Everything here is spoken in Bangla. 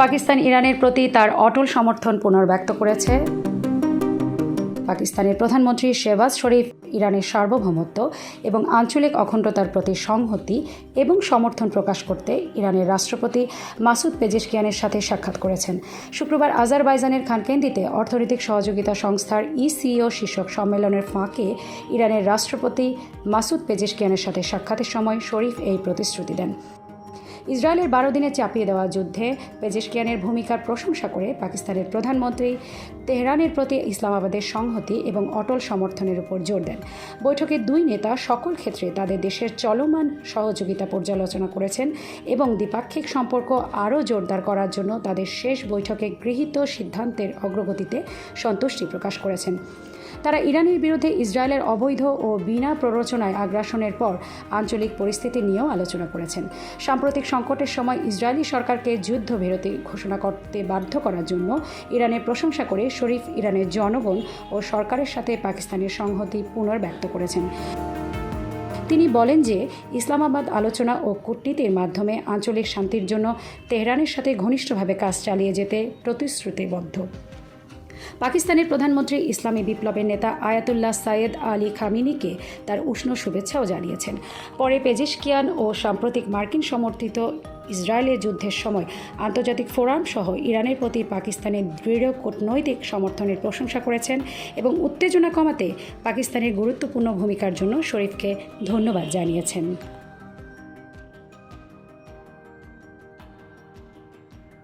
পাকিস্তান ইরানের প্রতি তার অটল সমর্থন পুনর্ব্যক্ত করেছে। পাকিস্তানের প্রধানমন্ত্রী শেহবাজ শরীফ ইরানের সার্বভৌমত্ব এবং আঞ্চলিক অখণ্ডতার প্রতি সংহতি এবং সমর্থন প্রকাশ করতে ইরানের রাষ্ট্রপতি মাসুদ পেজেশকিয়ানের সাথে সাক্ষাৎ করেছেন। শুক্রবার আজারবাইজানের খানকেন্দিতে অর্থনৈতিক সহযোগিতা সংস্থার ইসিও শীর্ষক সম্মেলনের ফাঁকে ইরানের রাষ্ট্রপতি মাসুদ পেজেশকিয়ানের সাথে সাক্ষাতের সময় শরীফ এই প্রতিশ্রুতি দেন। ইসরায়েলের বারো দিনে চাপিয়ে দেওয়া যুদ্ধে পেজেশকিয়ানের ভূমিকার প্রশংসা করে পাকিস্তানের প্রধানমন্ত্রী তেহরানের প্রতি ইসলামাবাদের সংহতি এবং অটল সমর্থনের উপর জোর দেন। বৈঠকে দুই নেতা সকল ক্ষেত্রে তাদের দেশের চলমান সহযোগিতা পর্যালোচনা করেছেন এবং দ্বিপাক্ষিক সম্পর্ক আরও জোরদার করার জন্য তাদের শেষ বৈঠকে গৃহীত সিদ্ধান্তের অগ্রগতিতে সন্তুষ্টি প্রকাশ করেছেন। তারা ইরানের বিরুদ্ধে ইসরায়েলের অবৈধ ও বিনা প্ররোচনায় আগ্রাসনের পর আঞ্চলিক পরিস্থিতি নিয়েও আলোচনা করেছেন। সাম্প্রতিক সংকটের সময় ইসরায়েলি সরকারকে যুদ্ধবিরতি ঘোষণা করতে বাধ্য করার জন্য ইরানের প্রশংসা করে শরীফ ইরানের জনগণ ও সরকারের সাথে পাকিস্তানের সংহতি পুনর্ব্যক্ত করেছেন। তিনি বলেন যে, ইসলামাবাদ আলোচনা ও কূটনীতির মাধ্যমে আঞ্চলিক শান্তির জন্য তেহরানের সাথে ঘনিষ্ঠভাবে কাজ চালিয়ে যেতে প্রতিশ্রুতিবদ্ধ। পাকিস্তানের প্রধানমন্ত্রী ইসলামী বিপ্লবের নেতা আয়াতুল্লাহ সাইয়েদ আলী খামিনিকে তার উষ্ণ শুভেচ্ছাও জানিয়েছেন। পরে পেজিশকিয়ান ও সাম্প্রতিক মার্কিন সমর্থিত ইসরায়েলের যুদ্ধের সময় আন্তর্জাতিক ফোরাম সহ ইরানের প্রতি পাকিস্তানের দৃঢ় কূটনৈতিক সমর্থনের প্রশংসা করেছেন এবং উত্তেজনা কমাতে পাকিস্তানের গুরুত্বপূর্ণ ভূমিকার জন্য শরীফকে ধন্যবাদ জানিয়েছেন।